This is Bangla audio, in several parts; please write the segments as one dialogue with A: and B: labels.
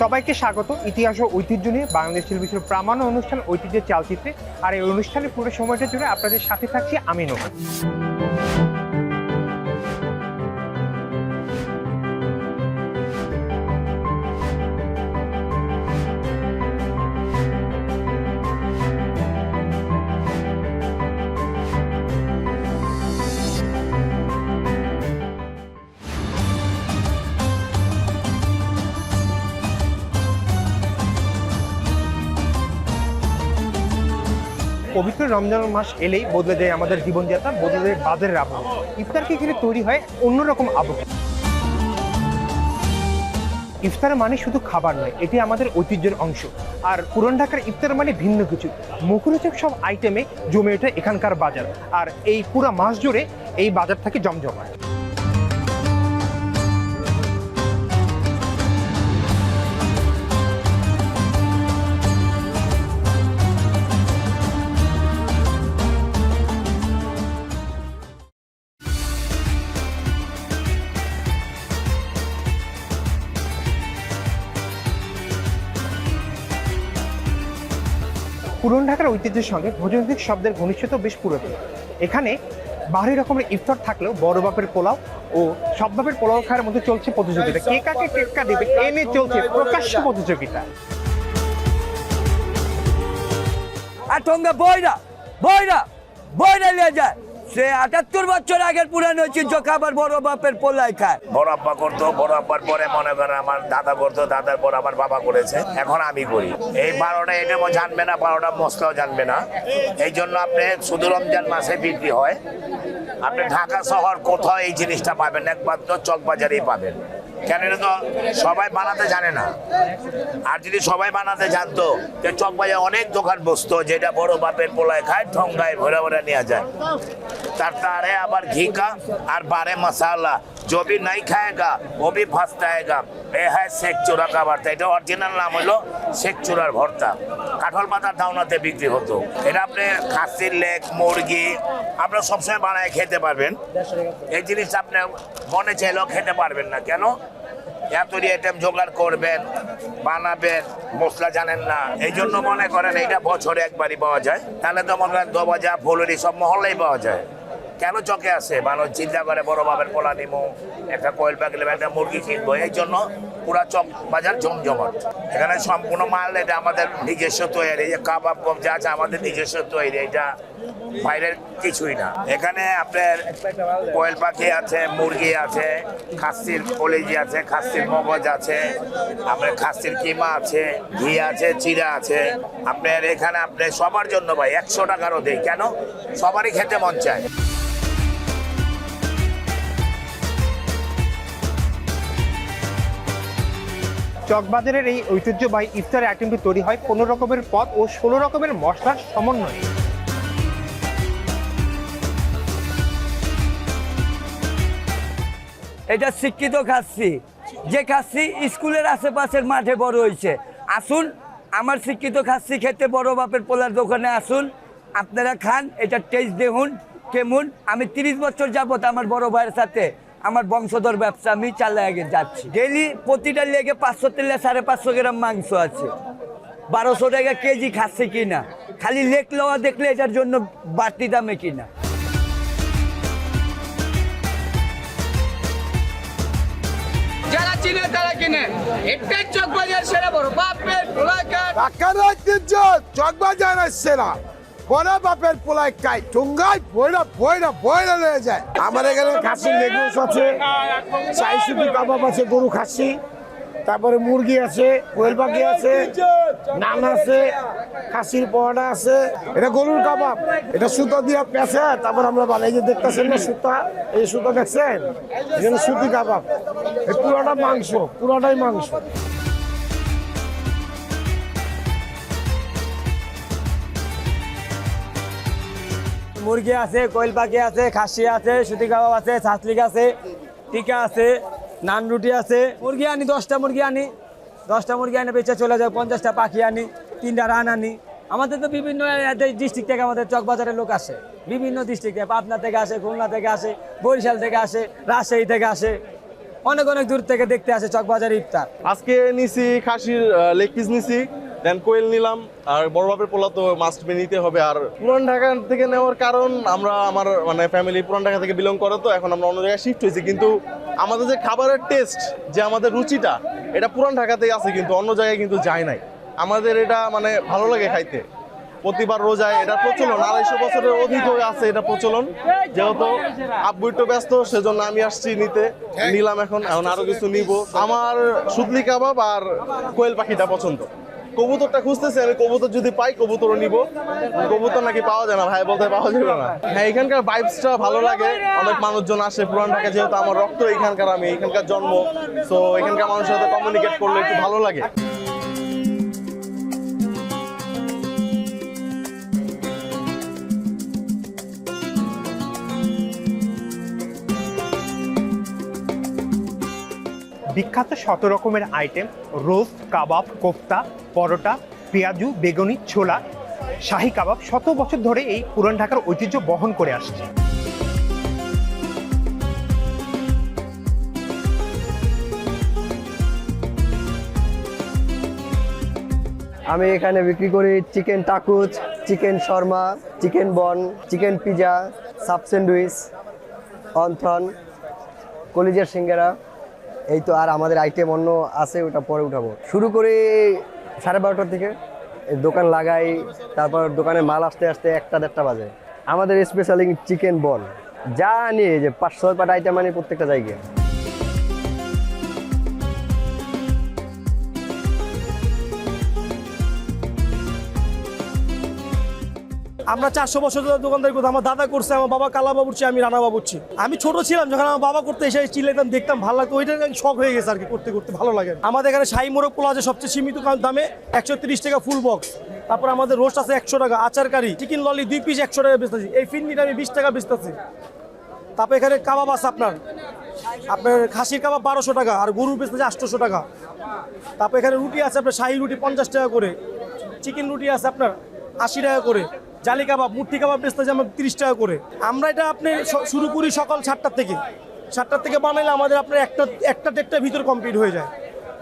A: সবাইকে স্বাগত। ইতিহাস ও ঐতিহ্য নিয়ে বাংলাদেশ টেলিভিশন প্রামাণ্য অনুষ্ঠান ঐতিহ্যের চালচিত্রে। আর এই অনুষ্ঠানের পুরো সময়টার জন্য আপনাদের সাথে থাকছি আমি নোমান পবিত্র রমজান মাস এলেই বদলে যায় আমাদের জীবনযাত্রা, বদলে যায় বাজারের আবহাওয়া। ইফতারকে ঘিরে তৈরি হয় অন্যরকম আবহাওয়া। ইফতার মানে শুধু খাবার নয়, এটি আমাদের ঐতিহ্যের অংশ। আর পুরান ঢাকার ইফতার মানে ভিন্ন কিছু। মুখরোচক সব আইটেমে জমে ওঠে এখানকার বাজার। আর এই পুরা মাস জুড়ে এই বাজার থাকে জমজমাট। পুরন ঢাকার ঐতিহ্যের সঙ্গে ভোজনভিক শব্দের ঘনিষ্ঠতা বেশ পুরোপুরি এখানে বাহারি রকমের ইফতার থাকলেও বড় বাপের পোলাও ও সব বাপের পোলাও খাওয়ার মধ্যে চলছে প্রতিযোগিতা। কে কাকে টেক্কা দেবে এ নিয়ে চলছে প্রকাশ্য প্রতিযোগিতা।
B: আর তোমরা বইরা বইরা বইরা নিয়ে যায়। সে আটাত্তর বছর আগের পুরানো ঐতিহ্য খাবার বড় বাপের পোলাই খায়।
C: বড় আব্বা করতো, বড় আব্বার পরে মনে করেন আমার দাদা করতো, দাদার পর আমার বাবা করেছে, এখন আমি করি। এই বারোটা এটাও জানবে না, বারোটা মশলাও জানবে না। এই জন্য আপনি শুধু রমজান মাসে বিক্রি হয়। আপনি ঢাকা শহর কোথাও এই জিনিসটা পাবেন, একমাত্র চকবাজারেই পাবেন। কেন এটা তো সবাই বানাতে জানে না। আর যদি সবাই বানাতে জানতো, যে চকবাজার অনেক দোকান বসতো, যেটা বড় বাপের পোলায় খায় ঠঙ্গায় ভরে ভরে নেওয়া যায়। তার তারে আবার ঘিকা আর বারে মশালা। जो भी नहीं खाएगा वो भी फंसताएगा এ হ্যাঁ শেখ চূড়া का भरता এটা অরিজিনাল নাম হলো শেখ চূড়ার ভর্তা কাঠল পাতার দাওনাতে বিক্রি হতো এটা আপনি খাসির লেগ মুরগি আপনারা সবসময় বানায় খেতে পারবেন এই জিনিসটা আপনি মনে চাইলেও খেতে পারবেন না কেন এতটি আইটেম জোগাড় করবেন বানাবেন মশলা জানেন না এই জন্য মনে করেন এইটা বছরে একবারই পাওয়া যায় তাহলে তো মনে করেন দোবাজা ফুলুরি সব মহল্লাই পাওয়া যায় কেন চকে আসে মানুষ চিন্তা করে, বড় বাবের পোলা নিমো, একটা কয়েল নেব একটা মুরগি কিনবো, এই জন্য পুরা চক বাজার জমজমাট। এখানে সম্পূর্ণ মাল এটা আমাদের নিজস্ব তৈরি, এই যে কাবাব কম যা আছে আমাদের নিজস্ব তৈরি, এটা বাইরের কিছুই না। এখানে আপনার কোয়েল পাখি আছে, মুরগি আছে, খাসির কলেজি আছে, খাসির মগজ আছে, আপনার খাসির কিমা আছে, ঘি আছে চিরা আছে। আপনার এখানে আপনি সবার জন্য ভাই, একশো টাকারও দেই। কেন? সবারই খেতে মন চায়।
A: চকবাজারের এই ঐতিহ্যবাহী ইফতার আইটেমটি তৈরি হয় পনেরো রকমের পদ ও ষোলো রকমের মশলার সমন্বয়ে।
B: এটা শিক্ষিত খাচ্ছি যে খাচ্ছি স্কুলের আশেপাশের মাঠে বড় হয়েছে। আসুন, আমার শিক্ষিত খাচ্ছি খেতে বড় বাপের পোলার দোকানে আসুন। আপনারা খান, এটা টেস্ট দেখুন, কেমন। আমি তিরিশ বছর যাবত আমার বড় ভাইয়ের সাথে আমার বংশধর ব্যবসা আমি চালিয়ে আগে যাচ্ছি। ডেলি প্রতিটা লেগে পাঁচশো থেকে সাড়ে পাঁচশো গ্রাম মাংস আছে। বারোশো টাকা কেজি খাচ্ছে কিনা? খালি লেক লওয়া দেখলে এটার জন্য বাড়তি দামে কিনা?
D: যারা চিনে তারা কিনে। এটাই চক বাজার সেরা বড়। বাপের
E: ঐতিহ্য চকবাজার না বড় বাপের পোলাই কাই টুঙ্গাই বইরা বইরা বইরা লয়ে যায়। আমার এখানে খাসির লেগুস আছে চাইশুটি কাবাব আছে, গরু খাসি, তারপরে মুরগি আছে, কোয়েল পাখি আছে, নান আছে, খাসির পোহাটা আছে। এটা গরুর কাবাব, এটা সুতো দিয়ে পেঁচে, তারপর আমরা বানাই যে দেখতেছেন না সুতা, এই সুতো দেখছেন? এখানে সুতি কাবাব। এই পুরোটা মাংস, পুরোটাই মাংস।
B: মুরগি আছে, কোয়েল পাখি আছে, খাসি আছে, সুতি কাবাব আছে ছাতলিক আছে, টিকা আছে নান রুটি আছে। মুরগি আনি, দশটা মুরগি আনি। দশটা মুরগি আনি, বেচে চলে যায় পঞ্চাশটা পাখি আনি, তিনটা রান আনি। আমাদের তো বিভিন্ন ডিস্ট্রিক্ট থেকে আমাদের চকবাজারের লোক আসে। বিভিন্ন ডিস্ট্রিক্টে পাবনা থেকে আসে, খুলনা থেকে আসে, বরিশাল থেকে আসে, রাজশাহী থেকে আসে।
F: অনেক অনেক দূর থেকে দেখতে আসে চকবাজার ইফতার।
G: আজকে নিছি খাসির লেগ পিস নিছি। দেন কোয়েল নিলাম, আর বড় বাপের পোলা তো মাস্ট বি নিতে হবে। আর পুরান ঢাকা থেকে নেওয়ার কারণ, আমরা আমার মানে ফ্যামিলি পুরান ঢাকা থেকে বিলং করে তো, এখন আমরা অন্য জায়গায় শিফট হয়েছি। কিন্তু আমাদের যে খাবারের টেস্ট যে আমাদের রুচিটা, এটা পুরান ঢাকাতেই আছে, কিন্তু অন্য জায়গায় কিন্তু যায় নাই। আমাদের এটা মানে ভালো লাগে খাইতে। প্রতিবার রোজায় এটা প্রচলন, আড়াইশো বছরের অধিক হয়ে আছে এটা প্রচলন। যেহেতু আব্বু একটু ব্যস্ত, সেজন্য আমি আসছি নিতে। নিলাম এখন এখন আরও কিছু নিব। আমার সুতলি কাবাব আর কোয়েল পাখিটা পছন্দ। কবুতরটা খুঁজতেছি, আমি কবুতর যদি পাই কবুতরও নিব। কবুতর নাকি পাওয়া যায় না, ভাই বলতে পাওয়া যাবে না। হ্যাঁ এখানকার ভাইবসটা ভালো লাগে। অনেক মানুষজন আসে পুরান ঢাকা, যেহেতু আমার রক্ত এখানকার, আমি এখানকার জন্ম। তো এখানকার মানুষের সাথে কমিউনিকেট করলে একটু ভালো লাগে।
A: বিখ্যাত শত রকমের আইটেম রোস্ট কাবাব কোফতা পরোটা, পেঁয়াজু, বেগুনি, ছোলা, শাহী কাবাব শত বছর ধরে এই পুরান ঢাকার ঐতিহ্য বহন করে আসছে।
H: আমি এখানে বিক্রি করি chicken টাকুচ, chicken shawarma, chicken bun, chicken pizza, sub sandwich, wonton, কলিজার সিঙ্গারা। এই তো আর আমাদের আইটেম অন্য আছে, ওটা পরে উঠাবো। শুরু করি সাড়ে বারোটার দিকে দোকান লাগাই, তারপর দোকানে মাল আসতে আসতে একটা দেড়টা বাজে। আমাদের স্পেশালি চিকেন বল যা নিয়ে যে পাঁচ ছয় পাট আইটেম আনি প্রত্যেকটা জায়গায়।
F: আমরা চারশো বছর ধরে দোকানদারি করতাম, আমার দাদা করছে, আমার বাবা কালা বাবুরছি আমি রানা বাবুরছি আমি ছোট ছিলাম, যখন আমার বাবা করতে এসে চিল্লাইতাম, দেখতাম ভালো লাগতো, ওইটা শখ হয়ে গেছে আর কি করতে করতে, ভালো লাগে আমাদের এখানে শাহী মোরগ পোলা আছে সবচেয়ে সীমিত দামে একশো টাকা ফুল বক্স তারপর আমাদের রোস্ট আছে একশো টাকা, আচার কারি চিকেন ললি দুই পিস একশো টাকা বেচতেছি এই ফিন্নিটা আমি বিশ টাকা বেচতেছি তারপর এখানে কাবাব আছে আপনার আপনার খাসির কাবাব বারোশো টাকা, আর গরু বেচতেছে আটশোশো টাকা। তারপর এখানে রুটি আছে আপনার, শাহী রুটি পঞ্চাশ টাকা করে চিকেন রুটি আছে আপনার আশি টাকা করে। জালি কাবাব মুঠি কাবাব বেচতেছে যেমন তিরিশ টাকা করে। আমরা এটা আপনি শুরু করি সকাল সাতটার থেকে। সাতটার থেকে বানাইলে আমাদের আপনার একটা একটা দেড়টার ভিতর কমপ্লিট হয়ে যায়।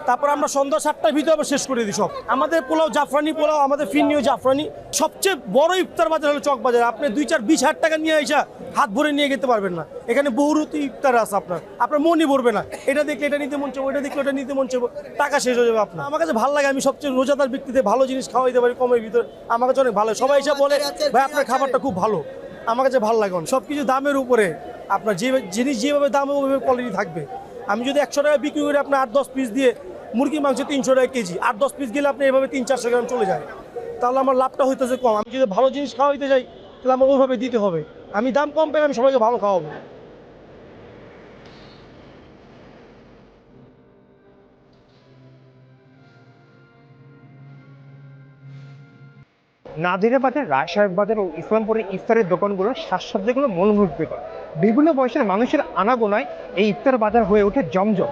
F: তারপর আমরা সন্ধ্যা সাতটার ভিতরে আবার শেষ করে দিই সব। আমাদের পোলাও জাফরানি পোলাও, আমাদের ফিরনিও জাফরানি। সবচেয়ে বড় ইফতার বাজার হলো চক বাজার। আপনি দুই চার বিশ হাজার টাকা নিয়ে এসে হাত ভরে নিয়ে যেতে পারবেন না। এখানে বহুরূপী ইফতার আছে আপনার। আপনার মনই ভরবে না। এটা দেখলে এটা নিতে মন চাবো এটা দেখলে ওটা নিতে মন চাবো টাকা শেষ হয়ে যাবে আপনার। আমার কাছে ভালো লাগে, আমি সবচেয়ে রোজাদার ব্যক্তিতে ভালো জিনিস খাওয়াইতে পারি কমের ভিতরে। আমার কাছে অনেক ভালো সবাই এসে বলে, ভাই, আপনার খাবারটা খুব ভালো। আমার কাছে ভালো লাগে সব কিছু দামের উপরে। আপনার যে জিনিস যেভাবে দাম ওইভাবে কোয়ালিটি থাকবে। আমি যদি একশো টাকা বিক্রি করি, আপনার আট, দশ পিস দিয়ে মুরগি মাংস তিনশো টাকা কেজি। আট দশ পিস গেলে আপনি এভাবে তিন, চারশো গ্রাম চলে যায়। তাহলে আমার লাভটা হইতেছে কম। আমি যদি ভালো জিনিস খাওয়া খাওয়াইতে যাই, তাহলে আমার ওইভাবে দিতে হবে। আমি দাম কম পেলে আমি সবাইকে ভালো খাওয়াবো।
A: নাদিরা বাজার রায় সাহেব বাজার ও ইসলামপুরের ইফতারের দোকানগুলো সাজসজ্জাগুলো করে। বিভিন্ন বয়সের মানুষের আনাগোনায় এই ইফতার বাজার হয়ে ওঠে জমজম।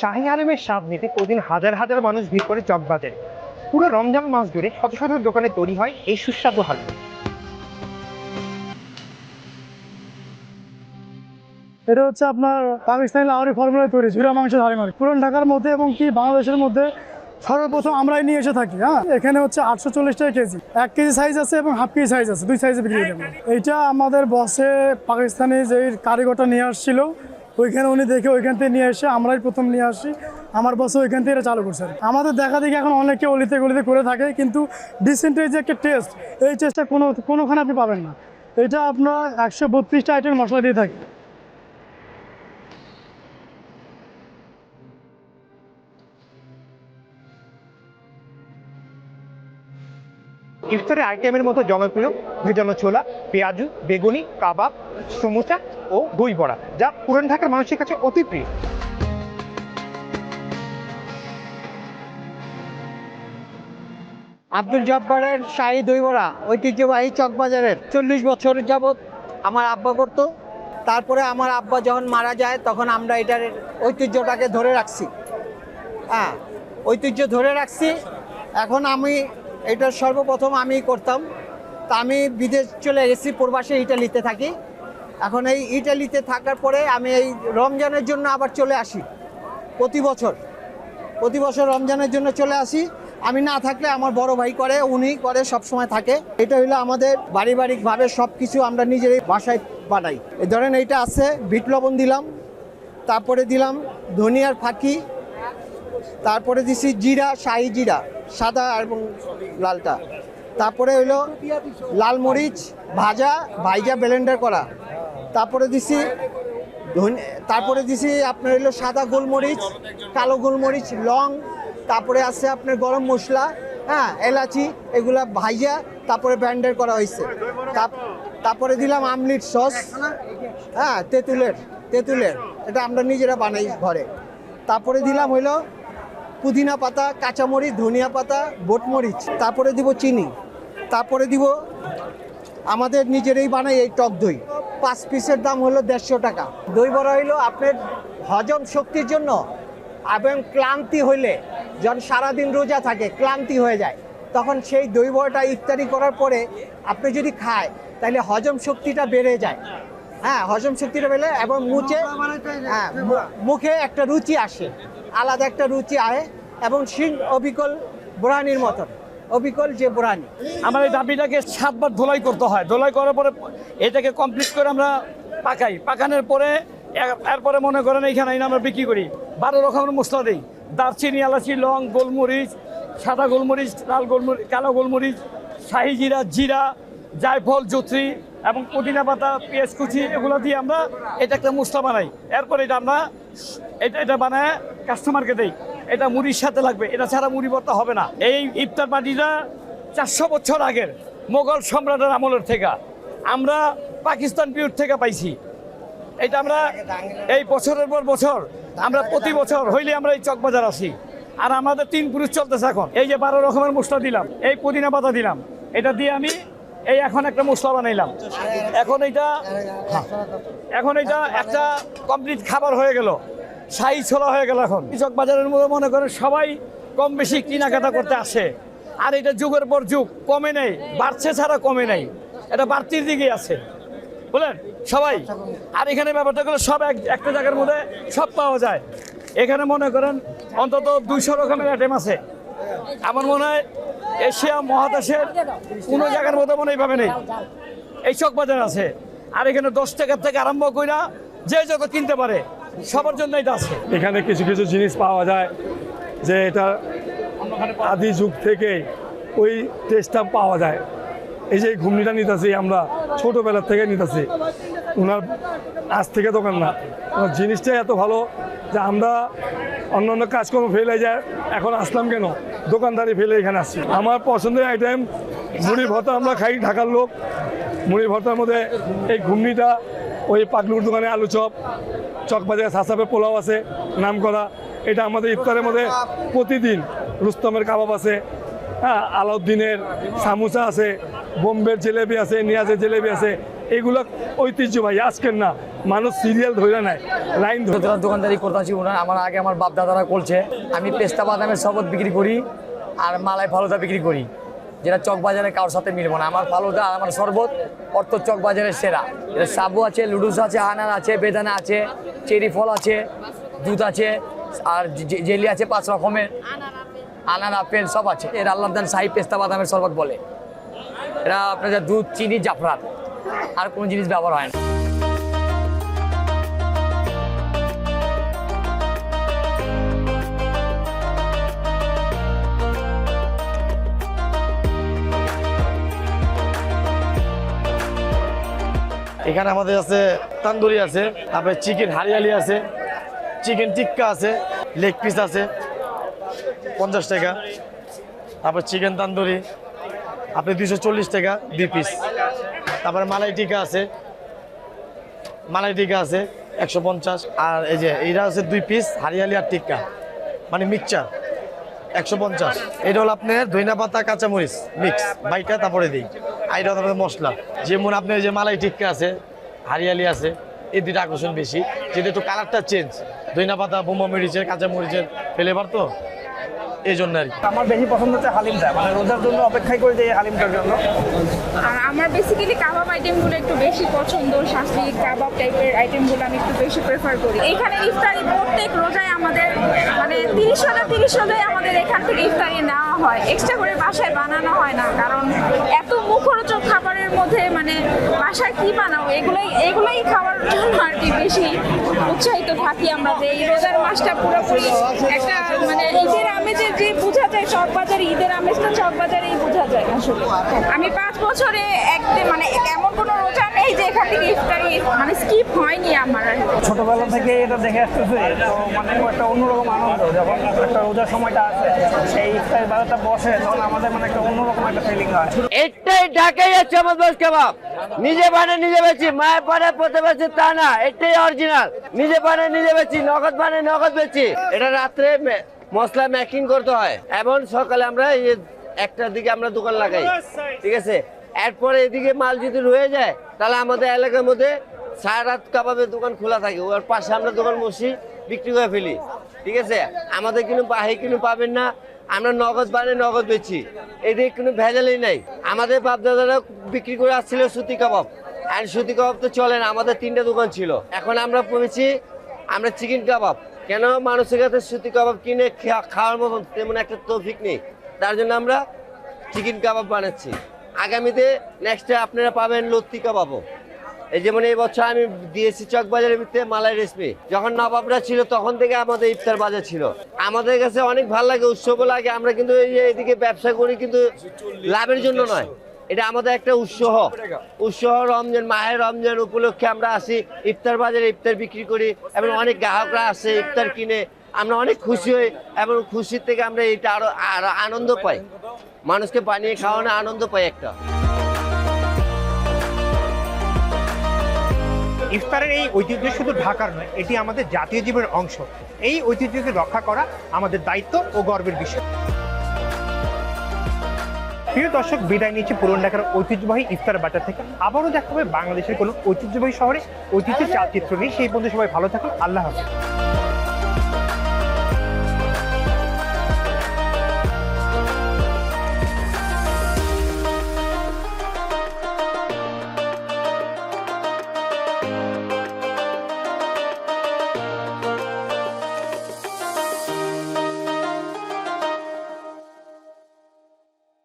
A: শাহী আলমের স্বাদ নিতে প্রতিদিন হাজার হাজার মানুষ ভিড় করে চকবাজারে পুরো রমজান মাস জুড়ে শত শত দোকানে তৈরি হয় এই সুস্বাদু হালুয়া
I: এটা হচ্ছে আপনার পাকিস্তানি লাহোরি ফর্মুলায় তৈরি, ঝুরা মাংস ধারি মারি পুরান ঢাকার মধ্যে এবং কি বাংলাদেশের মধ্যে সর্বপ্রথম আমরাই নিয়ে এসে থাকি হ্যাঁ? এখানে হচ্ছে আটশো চল্লিশ টাকা কেজি। এক কেজি সাইজ আছে এবং হাফ কেজি সাইজ আছে, দুই সাইজে বিক্রি করি এইটা আমাদের বসে পাকিস্তানি যে কারিগরটা নিয়ে আসছিল ওইখানে উনি দেখে ওইখান থেকে নিয়ে এসে আমরাই প্রথম নিয়ে আসি। আমার বসে ওইখান থেকে এটা চালু করছে আমাদের দেখা দেখি এখন অনেকে অলিতে গলিতে করে থাকে, কিন্তু ডিসেন্টের যে একটা টেস্ট এই টেস্টটা কোনো কোনোখানে আপনি পাবেন না। এটা আপনার একশো বত্রিশটা আইটেম মশলা দিয়ে থাকে।
A: ইফতারের আইটেমের মতো জনপ্রিয় ভেজানো ছোলা, পেঁয়াজু, বেগুনি, কাবাব, সমুচা ও দই বড়া, যা পুরান ঢাকার মানুষের কাছে অতি প্রিয়।
J: আব্দুল জব্বারের শাহী দইবড়া ঐতিহ্যবাহী চকবাজারের চল্লিশ বছর যাবৎ আমার আব্বা করতো। তারপরে আমার আব্বা যখন মারা যায়, তখন আমরা এটার ঐতিহ্যটাকে ধরে রাখছি। হ্যাঁ ঐতিহ্য ধরে রাখছি। এখন আমি এটা সর্বপ্রথম আমি করতাম। তা আমি বিদেশ চলে গেছি প্রবাসে ইটালিতে থাকি। এখন এই ইটালিতে থাকার পরে আমি এই রমজানের জন্য আবার চলে আসি। প্রতি বছর প্রতি বছর রমজানের জন্য চলে আসি। আমি না থাকলে আমার বড় ভাই করে, উনি করে, সব সময় থাকে। এটা হলো আমাদের পারিবারিকভাবে সব কিছু আমরা নিজেরাই বাসায় বানাই। ধরেন এইটা আছে, বিট লবণ দিলাম, তারপরে দিলাম ধনিয়ার ফাঁকি তারপরে দিছি জিরা, শাহি জিরা, সাদা এবং লালটা। তারপরে হইল লাল মরিচ, ভাজা, ভাইজা ব্লেন্ডার করা। তারপরে দিছি তারপরে দিছি আপনার হইল সাদা গোলমরিচ, কালো গোলমরিচ, লং, তারপরে আছে আপনার গরম মশলা হ্যাঁ এলাচি, এগুলা ভাইজা, তারপরে ব্যান্ডার করা হয়েছে তারপরে দিলাম আমলিট সস হ্যাঁ তেঁতুলের তেঁতুলের। এটা আমরা নিজেরা বানাই ঘরে। তারপরে দিলাম হইল পুদিনা পাতা, কাঁচামরিচ, ধনিয়া পাতা বোটমরিচ তারপরে দিব চিনি, তারপরে দিব আমাদের নিজেরাই বানাই এই টক দই। পাঁচ পিসের দাম হলো দেড়শো টাকা। দই বড়া হইল আপনার হজম শক্তির জন্য এবং ক্লান্তি হইলে যখন সারাদিন রোজা থাকে, ক্লান্তি হয়ে যায়, তখন সেই দই বড়াটা ইফতারি করার পরে আপনি যদি খায় তাহলে হজম শক্তিটা বেড়ে যায়। হ্যাঁ হজম শক্তিটা বেড়ে এবং মুখে হ্যাঁ মুখে একটা রুচি আসে, আলাদা একটা রুচি আয় এবং সিং অবিকল ব্রানির মতন। অবিকল যে ব্রানি।
K: আমার এই ডাবিটাকে সাতবার ধোলাই করতে হয়। ধোলাই করার পরে এটাকে কমপ্লিট করে আমরা পাকাই। পাকানোর পরে এরপরে মনে করেন এইখানে আমরা বিক্রি করি। বারো রকমের মশলা দিই। দারচিনি, এলাচি, লং, গোলমরিচ, সাদা গোলমরিচ, লাল গোলমরিচ কালো গোলমরিচ, শাহি জিরা জিরা, জায়ফল জুত্রি এবং পুদিনা পাতা, পেঁয়াজ কুচি এগুলো দিয়ে আমরা এটা একটা মশলা বানাই। এরপর এটা আমরা এটা এটা বানায় কাস্টমারকে দেই। এটা মুড়ির সাথে লাগবে এটা ছাড়া মুড়ি ভর্তা হবে না। এই ইফতার পার্টিটা চারশো বছর আগের মোগল সম্রাটের আমলের থেকে। আমরা পাকিস্তান পিউর থেকে পাইছি। এটা আমরা এই বছরের পর বছর আমরা প্রতি বছর হইলে আমরা এই চকবাজার আসি। আর আমাদের তিন পুরুষ চলতেছে এখন। এই যে বারো রকমের মশলা দিলাম এই পুদিনা পাতা দিলাম এটা দিয়ে আমি এই এখন একটা মশলা বানাইলাম। এখন এইটা হ্যাঁ, এখন এটা একটা কমপ্লিট খাবার হয়ে গেল। শাহি ছোলা হয়ে গেল এখন। চক বাজারের মধ্যে মনে করেন সবাই কম বেশি কেনাকাটা করতে আসে। আর এটা যুগের পর যুগ, কমে নেই, বাড়ছে ছাড়া কমে নেই। এটা বাড়তির দিকেই আছে। বুঝলেন সবাই। আর এখানে ব্যাপারটা গুলো সব এক- একটা জায়গার মধ্যে সব পাওয়া যায়। এখানে মনে করেন অন্তত দুইশো রকমের আইটেম আছে। আমার মনে হয় এশিয়া মহাদেশের কোনো জায়গার মধ্যে মনে হয় নেই। এই চক বাজার আছে। আর এখানে দশ টাকার থেকে আরম্ভ কইরা যে যত কিনতে পারে সবার জন্য এটা আছে।
L: এখানে কিছু কিছু জিনিস পাওয়া যায় যে এটা আদি যুগ থেকে ওই টেস্টটা পাওয়া যায়। এই যে ঘুমনিটা নিতেছি আমরা ছোটোবেলার থেকে নিতেছি। ওনার আজ থেকে দোকান না। ওনার জিনিসটাই এত ভালো যে আমরা অন্য অন্য কাজকর্ম ফেলে যায়, এখন আসলাম কেন? দোকানদারি ফেলে এখানে আসছি। আমার পছন্দের আইটেম মুড়ি ভর্তা আমরা খাই ঢাকার লোক। মুড়ি ভর্তার মধ্যে এই ঘুমনিটা ওই পাকলুর দোকানে আলু চপ চকবাজারে সাসাপে পোলাও আছে, নাম করা। এটা আমাদের ইফতারের মধ্যে প্রতিদিন রুস্তমের কাবাব আছে হ্যাঁ আলাউদ্দিনের সামোসা আছে, বোম্বের জিলেবি আছে, নিয়াজের জিলেবি আছে। এগুলো ঐতিহ্যবাহী, আজকের না। মানুষ সিরিয়াল ধরে নেয়, লাইন ধরে।
C: দোকানদারি করতেছি ওনার আমার আগে আমার বাপ দাদারা করছে। আমি পেস্তা বাদামের শরবত বিক্রি করি, আর মালাই ফালুদা বিক্রি করি। যেটা চক বাজারে কারোর সাথে মিলবো না। আমার ফালুদা, আমার শরবত, অর্থ চক বাজারের সেরা। এটা সাবু আছে, লুডুস আছে আনার আছে, বেদানা আছে, চেরি ফল আছে, দুধ আছে, আর জেলি আছে পাঁচ রকমের। আনার আপেল সব আছে। এর আল্লাহদান সাহি পেস্তা বাদামের শরবত বলে। এটা আপনার যা দুধ, চিনি জাফরাত আর কোনো জিনিস ব্যবহার হয় না।
M: এখানে আমাদের আছে তান্দুরি আছে, তারপরে চিকেন হারিয়ালি আছে চিকেন টিক্কা আছে লেগ পিস আছে, পঞ্চাশ টাকা। তারপর চিকেন তান্দুরি, আপনি দুশো চল্লিশ টাকা দুই পিস তারপরে মালাই টিকা আছে, মালাই টিকা আছে, একশো পঞ্চাশ। আর এই যে, এইটা আছে দুই পিস হারিয়ালি আর টিক্কা মানে মিক্সচার, একশো পঞ্চাশ। এটা হলো আপনার ধইনা পাতা, কাঁচামরিচ মিক্স বাইটা, তারপরে দিই। আপনাদের মশলা। যেমন আপনার যে মালাই টিক্কা আছে, হারিয়ালি আছে, এই দুইটা আকর্ষণ বেশি। যেটা একটু কালারটা চেঞ্জ ধইনা পাতা বোম্বা মরিচের কাঁচা মরিচের ফ্লেভার তো?
F: এই জন্য আর কি। আমার বেশি পছন্দ হচ্ছে হালিমটা মানে রোজার জন্য অপেক্ষাই করে যে হালিমটার জন্য।
N: আর আমার বেসিক্যালি কাবাব আইটেমগুলো একটু বেশি পছন্দ শাস্তি কাবাব টাইপের আইটেমগুলো আমি একটু বেশি প্রেফার করি। এখানে ইফতারি প্রত্যেক রোজায় আমাদের মানে তিরিশ হাজার তিরিশ হাজার আমাদের এখান থেকে ইফতারি নেওয়া হয়। এক্সট্রা করে বাসায় বানানো হয় না কারণ এত মুখরোচক খাবারের মধ্যে মানে বাসায় কি বানাবো? এগুলোই এগুলোই খাওয়ার জন্য আর কি বেশি উৎসাহিত থাকি আমরা যে এই রোজার মাসটা পুরোপুরি একটা মানে ঈদের আমেজে যে বোঝা যায় চক বাজারে ঈদের আমেজটা চক বাজারেই বোঝা যায়। আসলে আমি পাঁচ বছরে একদিন মানে এমন কোনো রোজা নেই যে এখান থেকে ইফতারি মানে স্কিপ হয়নি আমার
F: ছোটবেলা থেকে এটা দেখে আসতেছে মানে একটা অন্যরকম আনন্দ যখন একটা রোজার সময়টা আছে সেই ইফতার বাজারটা বসে তখন আমাদের মানে একটা অন্যরকম একটা ফিলিং হয়।
O: এটাই ঢাকাই আছে আমার দোষ কাবাব। নিজে বানে নিজে বেচি মায়ের পানে পথে বেচি তা না এটাই অরিজিনাল নিজে বানে নিজে বেচি নগদ বানে নগদ বেচি। এটা রাত্রে মশলা মেকিং করতে হয়। এবং সকালে আমরা এই একটার দিকে আমরা দোকান লাগাই। ঠিক আছে? এরপরে এদিকে মাল যদি রয়ে যায়, তাহলে আমাদের এলাকার মধ্যে সারা রাত কাবাবের দোকান খোলা থাকে। ওর পাশে আমরা দোকান বসি, বিক্রি করে ফেলি। ঠিক আছে? আমাদের কিন্তু বাহি কিন্তু পাবেন না। আমরা নগদ বানে নগদ বেচি। এদিকে কোনো ভেজালই নাই। আমাদের বাপদাদারা বিক্রি করে আসছিল সুতি কাবাব। আর সুতি কাবাব তো চলে না, আমাদের তিনটা দোকান ছিল। এখন আমরা পড়েছি, আমরা চিকেন কাবাব। কেন মানুষের কাছে সুতি কাবাব কিনে খাওয়ার মতন তেমন একটা তৌফিক নেই? তার জন্য আমরা চিকেন কাবাব বানাচ্ছি। আগামীতে নেক্সটে আপনারা পাবেন লত্তি কাবাবও। এই যেমন এই বছর আমি দিয়েছি চক বাজারের ভিতরে মালাই রেসিপি। যখন নবাবরা ছিল, তখন থেকে আমাদের ইফতার বাজার ছিল। আমাদের কাছে অনেক ভালো লাগে উৎসব লাগে। আমরা কিন্তু এই এদিকে ব্যবসা করি, কিন্তু লাভের জন্য নয়। এটা আমাদের একটা উৎসাহ। উৎসাহ রমজান, মাহের রমজান উপলক্ষে আমরা আসি, ইফতার বাজারে ইফতার বিক্রি করি এবং অনেক গ্রাহকরা আসে ইফতার কিনে। আমরা অনেক খুশি হই এবং খুশির থেকে আমরা এটা আরও আনন্দ পাই। মানুষকে বানিয়ে খাওয়ানো আনন্দ পাই একটা।
A: ইফতারের এই ঐতিহ্য শুধু ঢাকার নয়, এটি আমাদের জাতীয় জীবনের অংশ। এই ঐতিহ্যকে রক্ষা করা আমাদের দায়িত্ব ও গর্বের বিষয়। প্রিয় দর্শক, বিদায় নিচ্ছে পুরন ঢাকার ঐতিহ্যবাহী ইফতার বাটার থেকে। আবারও দেখা হবে বাংলাদেশের কোনো ঐতিহ্যবাহী শহরে। ঐতিহ্য চালচিত্র নেই সেই পর্যন্ত সবাই ভালো থাকুন। আল্লাহ হাফিজ।